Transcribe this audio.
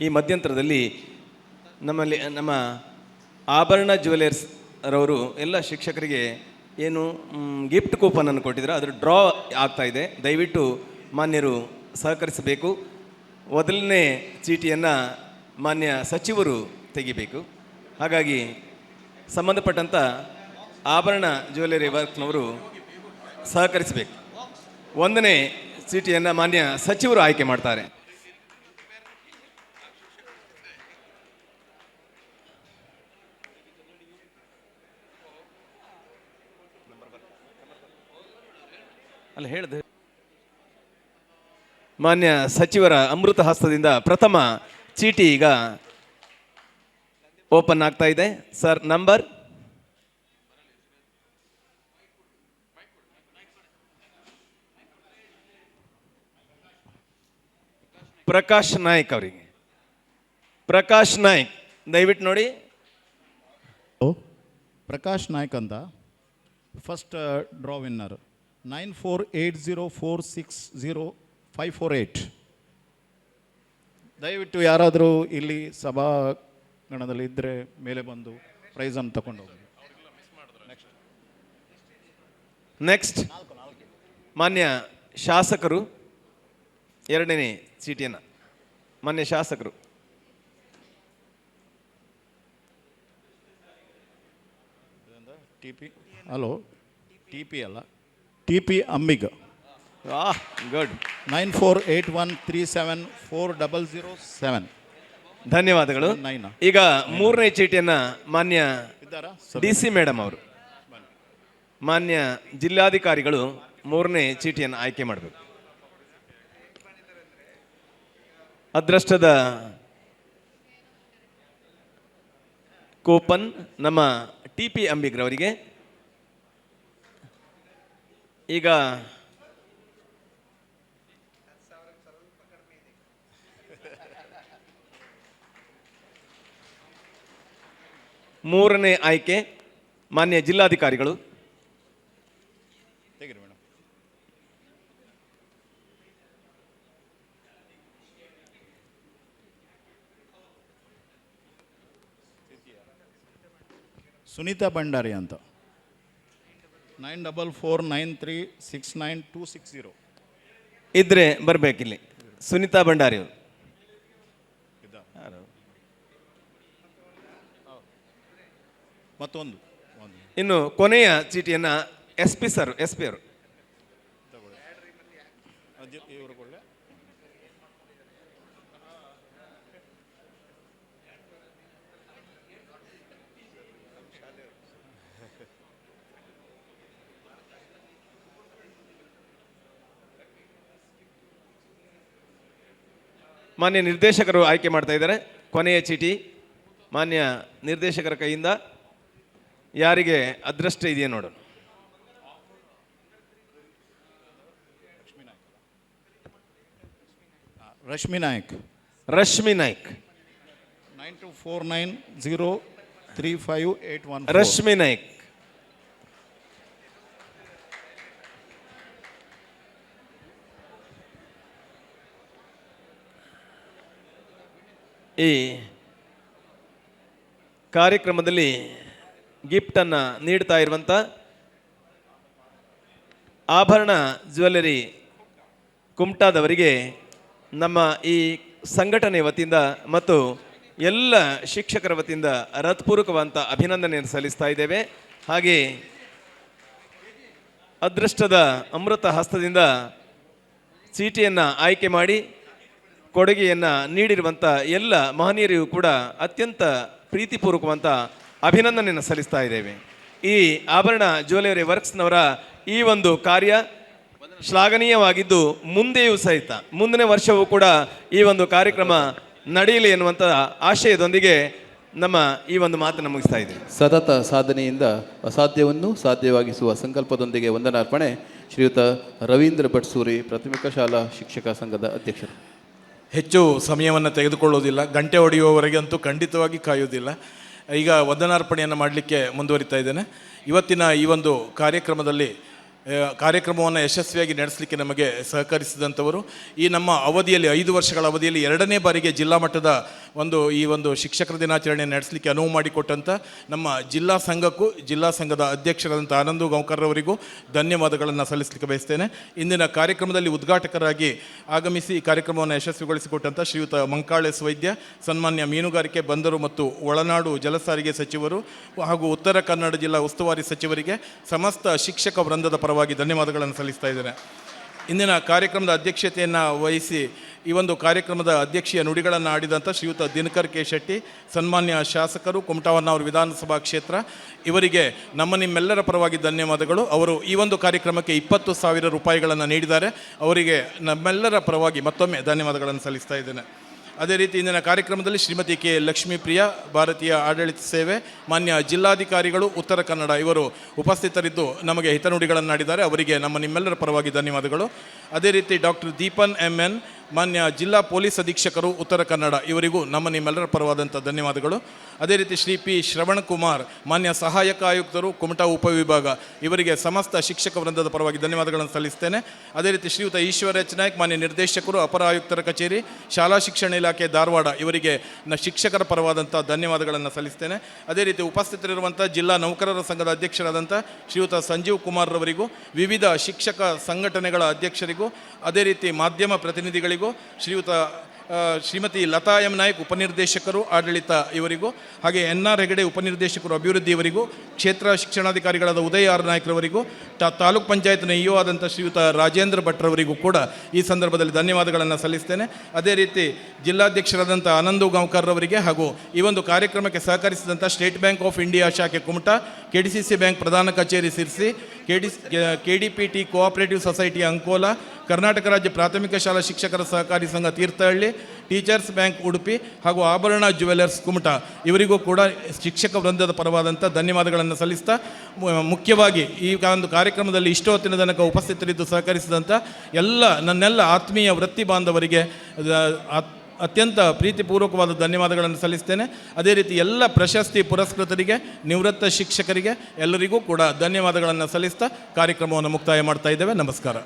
ಈ ಮಧ್ಯಂತರದಲ್ಲಿ ನಮ್ಮಲ್ಲಿ, ನಮ್ಮ ಆಭರಣ ಜ್ಯುವೆಲರ್ಸ್ ರವರು ಎಲ್ಲ ಶಿಕ್ಷಕರಿಗೆ ಏನು ಗಿಫ್ಟ್ ಕೂಪನನ್ನು ಕೊಟ್ಟಿದ್ರು. ಅದರ ಡ್ರಾ ಆಗ್ತಾ ಇದೆ. ದಯವಿಟ್ಟು ಮಾನ್ಯರು ಸಹಕರಿಸಬೇಕು. ಮೊದಲನೇ ಚೀಟಿಯನ್ನು ಮಾನ್ಯ ಸಚಿವರು ತೆಗಿಬೇಕು. ಹಾಗಾಗಿ ಸಂಬಂಧಪಟ್ಟಂಥ ಆಭರಣ ಜ್ಯುವೆಲರಿ ವರ್ಕ್ನವರು ಸಹಕರಿಸಬೇಕು. ಒಂದನೇ ಚೀಟಿಯನ್ನು ಮಾನ್ಯ ಸಚಿವರು ಆಯ್ಕೆ ಮಾಡ್ತಾರೆ. ಅಲ್ಲ ಹೇಳಿದೆ. ಮಾನ್ಯ ಸಚಿವರ ಅಮೃತ ಹಸ್ತದಿಂದ ಪ್ರಥಮ ಚೀಟಿ ಈಗ ಓಪನ್ ಆಗ್ತಾ ಇದೆ. Sir number? ಪ್ರಕಾಶ್ ನಾಯ್ಕ್ ಅವರಿಗೆ. ಪ್ರಕಾಶ್ ನಾಯ್ಕ್ ದಯವಿಟ್ಟು ನೋಡಿ. ಪ್ರಕಾಶ್ ನಾಯ್ಕ್ ಅಂತ. First draw winner nine four eight zero four six zero five four eight ದಯವಿಟ್ಟು ಯಾರಾದರೂ ಇಲ್ಲಿ ಸಭಾಂಗಣದಲ್ಲಿ ಇದ್ದರೆ ಮೇಲೆ ಬಂದು ಪ್ರೈಸನ್ನು ತಗೊಂಡು ಹೋಗಿ ನೆಕ್ಸ್ಟ್ ಮಾನ್ಯ ಶಾಸಕರು ಎರಡನೇ ಚೀಟಿಯನ್ನು ಮಾನ್ಯ ಶಾಸಕರು. T P hello T P ಅಲ್ಲ. T P Ambiga ah good nine four eight one three seven four double zero seven ಧನ್ಯವಾದಗಳು. ನೈನ್ ಈಗ ಮೂರನೇ ಚೀಟಿಯನ್ನ ಮಾನ್ಯ ಇದ್ದಾರಾ? ಡಿ ಸಿ ಮೇಡಮ್ ಅವರು. ಮಾನ್ಯ ಜಿಲ್ಲಾಧಿಕಾರಿಗಳು ಮೂರನೇ ಚೀಟಿಯನ್ನು ಆಯ್ಕೆ ಮಾಡಬೇಕು. ಅದೃಷ್ಟದ ಕೂಪನ್ ನಮ್ಮ ಟಿ ಪಿ ಅಂಬಿಗ್ರವರಿಗೆ ಈಗ ಮೂರನೇ ಆಯ್ಕೆ ಮಾನ್ಯ ಜಿಲ್ಲಾಧಿಕಾರಿಗಳು. ಸುನೀತಾ ಭಂಡಾರಿ ಅಂತ. Nine double four nine three six nine two six zero ಇದ್ರೆ ಬರಬೇಕಿಲ್ಲಿ. ಸುನೀತಾ ಭಂಡಾರಿ ಅವರು. ಮತ್ತೊಂದು. ಇನ್ನು ಕೊನೆಯ ಚೀಟಿಯನ್ನು S P sir S P ಅವರು. ಮಾನ್ಯ ನಿರ್ದೇಶಕರು ಆಯ್ಕೆ ಮಾಡ್ತಾ ಇದ್ದಾರೆ. ಕೊನೆಯ ಚೀಟಿ ಮಾನ್ಯ ನಿರ್ದೇಶಕರ ಕೈಯಿಂದ. ಯಾರಿಗೆ ಅದೃಷ್ಟ ಇದೆಯಾ ನೋಡೋಣ. Rashmi Naik. Rashmi Naik. Nine two four nine zero three five eight one Rashmi Naik. ಈ ಕಾರ್ಯಕ್ರಮದಲ್ಲಿ ಗಿಫ್ಟನ್ನು ನೀಡ್ತಾ ಇರುವಂಥ ಆಭರಣ ಜ್ಯುವೆಲ್ಲರಿ ಕುಮಟಾದವರಿಗೆ ನಮ್ಮ ಈ ಸಂಘಟನೆ ವತಿಯಿಂದ ಮತ್ತು ಎಲ್ಲ ಶಿಕ್ಷಕರ ವತಿಯಿಂದ ಹೃತ್ಪೂರ್ವಕವಂತ ಅಭಿನಂದನೆಯನ್ನು ಸಲ್ಲಿಸ್ತಾ ಇದ್ದೇವೆ. ಹಾಗೆ ಅದೃಷ್ಟದ ಅಮೃತ ಹಸ್ತದಿಂದ ಚೀಟಿಯನ್ನು ಆಯ್ಕೆ ಮಾಡಿ ಕೊಡುಗೆಯನ್ನು ನೀಡಿರುವಂಥ ಎಲ್ಲ ಮಹನೀಯರಿಗೂ ಕೂಡ ಅತ್ಯಂತ ಪ್ರೀತಿಪೂರ್ವಕವಂತ ಅಭಿನಂದನೆಯನ್ನು ಸಲ್ಲಿಸ್ತಾ ಇದ್ದೇವೆ. ಈ ಆಭರಣ ಜ್ಯುವೆಲರಿ ವರ್ಕ್ಸ್ನವರ ಈ ಒಂದು ಕಾರ್ಯ ಶ್ಲಾಘನೀಯವಾಗಿದ್ದು ಮುಂದೆಯೂ ಸಹಿತ, ಮುಂದಿನ ವರ್ಷವೂ ಕೂಡ ಈ ಒಂದು ಕಾರ್ಯಕ್ರಮ ನಡೆಯಲಿ ಎನ್ನುವಂಥ ಆಶಯದೊಂದಿಗೆ ನಮ್ಮ ಈ ಒಂದು ಮಾತನ್ನು ಮುಗಿಸ್ತಾ ಇದ್ದೀವಿ. ಸತತ ಸಾಧನೆಯಿಂದ ಅಸಾಧ್ಯವನ್ನು ಸಾಧ್ಯವಾಗಿಸುವ ಸಂಕಲ್ಪದೊಂದಿಗೆ ವಂದನಾರ್ಪಣೆ. ಶ್ರೀಯುತ ರವೀಂದ್ರ ಭಟ್ಸೂರಿ ಪ್ರಾಥಮಿಕ ಶಾಲಾ ಶಿಕ್ಷಕ ಸಂಘದ ಅಧ್ಯಕ್ಷರು. ಹೆಚ್ಚು ಸಮಯವನ್ನು ತೆಗೆದುಕೊಳ್ಳೋದಿಲ್ಲ. ಗಂಟೆ ಹೊಡೆಯುವವರೆಗೆ ಅಂತೂ ಖಂಡಿತವಾಗಿ ಕಾಯೋದಿಲ್ಲ. ಈಗ ವಂದನಾರ್ಪಣೆಯನ್ನು ಮಾಡಲಿಕ್ಕೆ ಮುಂದುವರಿತಾ ಇದ್ದೇನೆ. ಇವತ್ತಿನ ಈ ಒಂದು ಕಾರ್ಯಕ್ರಮದಲ್ಲಿ ಕಾರ್ಯಕ್ರಮವನ್ನು ಯಶಸ್ವಿಯಾಗಿ ನಡೆಸಲಿಕ್ಕೆ ನಮಗೆ ಸಹಕರಿಸಿದಂಥವರು. ಈ ನಮ್ಮ ಅವಧಿಯಲ್ಲಿ, ಐದು ವರ್ಷಗಳ ಅವಧಿಯಲ್ಲಿ ಎರಡನೇ ಬಾರಿಗೆ ಜಿಲ್ಲಾ ಮಟ್ಟದ ಒಂದು ಈ ಒಂದು ಶಿಕ್ಷಕರ ದಿನಾಚರಣೆ ನಡೆಸಲಿಕ್ಕೆ ಅನುವು ಮಾಡಿಕೊಟ್ಟಂಥ ನಮ್ಮ ಜಿಲ್ಲಾ ಸಂಘಕ್ಕೂ, ಜಿಲ್ಲಾ ಸಂಘದ ಅಧ್ಯಕ್ಷರಾದಂಥ ಆನಂದು ಅವರಿಗೂ ಧನ್ಯವಾದಗಳನ್ನು ಸಲ್ಲಿಸಲಿಕ್ಕೆ ಬಯಸ್ತೇನೆ. ಇಂದಿನ ಕಾರ್ಯಕ್ರಮದಲ್ಲಿ ಉದ್ಘಾಟಕರಾಗಿ ಆಗಮಿಸಿ ಈ ಕಾರ್ಯಕ್ರಮವನ್ನು ಯಶಸ್ವಿಗೊಳಿಸಿಕೊಟ್ಟಂಥ ಶ್ರೀಯುತ ಮಂಕಾಳೆಸ್ ವೈದ್ಯ, ಸನ್ಮಾನ್ಯ ಮೀನುಗಾರಿಕೆ ಬಂದರು ಮತ್ತು ಒಳನಾಡು ಜಲಸಾರಿಗೆ ಸಚಿವರು ಹಾಗೂ ಉತ್ತರ ಕನ್ನಡ ಜಿಲ್ಲಾ ಉಸ್ತುವಾರಿ ಸಚಿವರಿಗೆ, ಸಮಸ್ತ ಶಿಕ್ಷಕ ವೃಂದದ ಪರವಾಗಿ ಧನ್ಯವಾದಗಳನ್ನು ಸಲ್ಲಿಸ್ತಾ ಇದ್ದೇನೆ. ಇಂದಿನ ಕಾರ್ಯಕ್ರಮದ ಅಧ್ಯಕ್ಷತೆಯನ್ನು ವಹಿಸಿ ಈ ಒಂದು ಕಾರ್ಯಕ್ರಮದ ಅಧ್ಯಕ್ಷೀಯ ನುಡಿಗಳನ್ನು ಆಡಿದಂಥ ಶ್ರೀಯುತ ದಿನಕರ್ ಕೆ ಶೆಟ್ಟಿ, ಸನ್ಮಾನ್ಯ ಶಾಸಕರು, ಕುಮಟಾವನ್ನವರು ವಿಧಾನಸಭಾ ಕ್ಷೇತ್ರ, ಇವರಿಗೆ ನಮ್ಮ ನಿಮ್ಮೆಲ್ಲರ ಪರವಾಗಿ ಧನ್ಯವಾದಗಳು. ಅವರು ಈ ಒಂದು ಕಾರ್ಯಕ್ರಮಕ್ಕೆ ಇಪ್ಪತ್ತು ಸಾವಿರ ರೂಪಾಯಿಗಳನ್ನು ನೀಡಿದ್ದಾರೆ. ಅವರಿಗೆ ನಮ್ಮೆಲ್ಲರ ಪರವಾಗಿ ಮತ್ತೊಮ್ಮೆ ಧನ್ಯವಾದಗಳನ್ನು ಸಲ್ಲಿಸ್ತಾ ಇದ್ದೇನೆ. ಅದೇ ರೀತಿ ಇಂದಿನ ಕಾರ್ಯಕ್ರಮದಲ್ಲಿ ಶ್ರೀಮತಿ ಕೆ ಲಕ್ಷ್ಮೀಪ್ರಿಯ, ಭಾರತೀಯ ಆಡಳಿತ ಸೇವೆ, ಮಾನ್ಯ ಜಿಲ್ಲಾಧಿಕಾರಿಗಳು, ಉತ್ತರ ಕನ್ನಡ ಇವರು ಉಪಸ್ಥಿತರಿದ್ದು ನಮಗೆ ಹಿತನುಡಿಗಳನ್ನು ನಾಡಿದ್ದಾರೆ ಅವರಿಗೆ ನಮ್ಮ ನಿಮ್ಮೆಲ್ಲರ ಪರವಾಗಿ ಧನ್ಯವಾದಗಳು. ಅದೇ ರೀತಿ ಡಾಕ್ಟರ್ ದೀಪನ್ ಎಂ ಎನ್ ಮಾನ್ಯ ಜಿಲ್ಲಾ ಪೊಲೀಸ್ ಅಧೀಕ್ಷಕರು ಉತ್ತರ ಕನ್ನಡ, ಇವರಿಗೂ ನಮ್ಮ ನಿಮ್ಮೆಲ್ಲರ ಪರವಾದಂಥ ಧನ್ಯವಾದಗಳು. ಅದೇ ರೀತಿ ಶ್ರೀ ಪಿ ಶ್ರವಣ್ ಕುಮಾರ್ ಮಾನ್ಯ ಸಹಾಯಕ ಆಯುಕ್ತರು, ಕುಮಟಾ ಉಪವಿಭಾಗ ಇವರಿಗೆ ಸಮಸ್ತ ಶಿಕ್ಷಕ ವೃಂದದ ಪರವಾಗಿ ಧನ್ಯವಾದಗಳನ್ನು ಸಲ್ಲಿಸ್ತೇನೆ. ಅದೇ ರೀತಿ ಶ್ರೀಯುತ ಈಶ್ವರ ಎಚ್. ನಾಯ್ಕ್, ಮಾನ್ಯ ನಿರ್ದೇಶಕರು, ಅಪರ ಆಯುಕ್ತರ ಕಚೇರಿ, ಶಾಲಾ ಶಿಕ್ಷಣ ಇಲಾಖೆ ಧಾರವಾಡ, ಇವರಿಗೆ ನ ಶಿಕ್ಷಕರ ಪರವಾದಂಥ ಧನ್ಯವಾದಗಳನ್ನು ಸಲ್ಲಿಸ್ತೇನೆ. ಅದೇ ರೀತಿ ಉಪಸ್ಥಿತರಿರುವಂಥ ಜಿಲ್ಲಾ ನೌಕರರ ಸಂಘದ ಅಧ್ಯಕ್ಷರಾದಂಥ ಶ್ರೀಯುತ ಸಂಜೀವ್ ಕುಮಾರ್ ರವರಿಗೂ ವಿವಿಧ ಶಿಕ್ಷಕ ಸಂಘಟನೆಗಳ ಅಧ್ಯಕ್ಷರಿಗೂ, ಅದೇ ರೀತಿ ಮಾಧ್ಯಮ ಪ್ರತಿನಿಧಿಗಳಿಗೂ ಶ್ರೀಯುತ ಆ, ಶ್ರೀಮತಿ ಲತಾ ಎಂ ನಾಯಕ್ ಉಪನಿರ್ದೇಶಕರು, ಆಡಳಿತ ಇವರಿಗೂ, ಹಾಗೆ ಎನ್ ಆರ್ ಹೆಗಡೆ ಉಪನಿರ್ದೇಶಕರು, ಅಭಿವೃದ್ಧಿ ಇವರಿಗೂ, ಕ್ಷೇತ್ರ ಶಿಕ್ಷಣಾಧಿಕಾರಿಗಳಾದ ಉದಯ ಆರ್ ನಾಯ್ಕರವರಿಗೂ ತಾಲೂಕು ಪಂಚಾಯತ್ನ ಇಒ ಆದಂಥ ಶ್ರೀಯುತ ರಾಜೇಂದ್ರ ಭಟ್ರವರಿಗೂ ಕೂಡ ಈ ಸಂದರ್ಭದಲ್ಲಿ ಧನ್ಯವಾದಗಳನ್ನು ಸಲ್ಲಿಸ್ತೇನೆ. ಅದೇ ರೀತಿ ಜಿಲ್ಲಾಧ್ಯಕ್ಷರಾದಂಥ ಆನಂದು ಗಾಂವ್ಕರ್ ರವರಿಗೆ ಹಾಗೂ ಈ ಒಂದು ಕಾರ್ಯಕ್ರಮಕ್ಕೆ ಸಹಕರಿಸಿದಂಥ ಸ್ಟೇಟ್ ಬ್ಯಾಂಕ್ ಆಫ್ ಇಂಡಿಯಾ ಶಾಖೆ Kumta K D C C bank ಪ್ರಧಾನ ಕಚೇರಿ Sirsi K D K D P T cooperative society Ankola, Karnataka ರಾಜ್ಯ ಪ್ರಾಥಮಿಕ ಶಾಲಾ ಶಿಕ್ಷಕರ ಸಹಕಾರಿ ಸಂಘ ತೀರ್ಥಹಳ್ಳಿ ಟೀಚರ್ಸ್ ಬ್ಯಾಂಕ್ ಉಡುಪಿ ಹಾಗೂ ಆಭರಣ ಜ್ಯುವೆಲರ್ಸ್ ಕುಮಟಾ. ಇವರಿಗೂ ಕೂಡ ಶಿಕ್ಷಕ ವೃಂದದ ಪರವಾದಂಥ ಧನ್ಯವಾದಗಳನ್ನು ಸಲ್ಲಿಸ್ತಾ ಮುಖ್ಯವಾಗಿ ಈ ಒಂದು ಕಾರ್ಯಕ್ರಮದಲ್ಲಿ ಇಷ್ಟೋ ಹೊತ್ತಿನ ತನಕ ಉಪಸ್ಥಿತರಿದ್ದು ಸಹಕರಿಸಿದಂಥ ಎಲ್ಲ, ನನ್ನೆಲ್ಲ ಆತ್ಮೀಯ ವೃತ್ತಿ ಬಾಂಧವರಿಗೆ ಅತ್- ಅತ್ಯಂತ ಪ್ರೀತಿಪೂರ್ವಕವಾದ ಧನ್ಯವಾದಗಳನ್ನು ಸಲ್ಲಿಸ್ತೇನೆ. ಅದೇ ರೀತಿ ಎಲ್ಲ ಪ್ರಶಸ್ತಿ ಪುರಸ್ಕೃತರಿಗೆ, ನಿವೃತ್ತ ಶಿಕ್ಷಕರಿಗೆ ಎಲ್ಲರಿಗೂ ಕೂಡ ಧನ್ಯವಾದಗಳನ್ನು ಸಲ್ಲಿಸ್ತಾ ಕಾರ್ಯಕ್ರಮವನ್ನು ಮುಕ್ತಾಯ ಮಾಡ್ತಾ ಇದ್ದೇವೆ. ನಮಸ್ಕಾರ.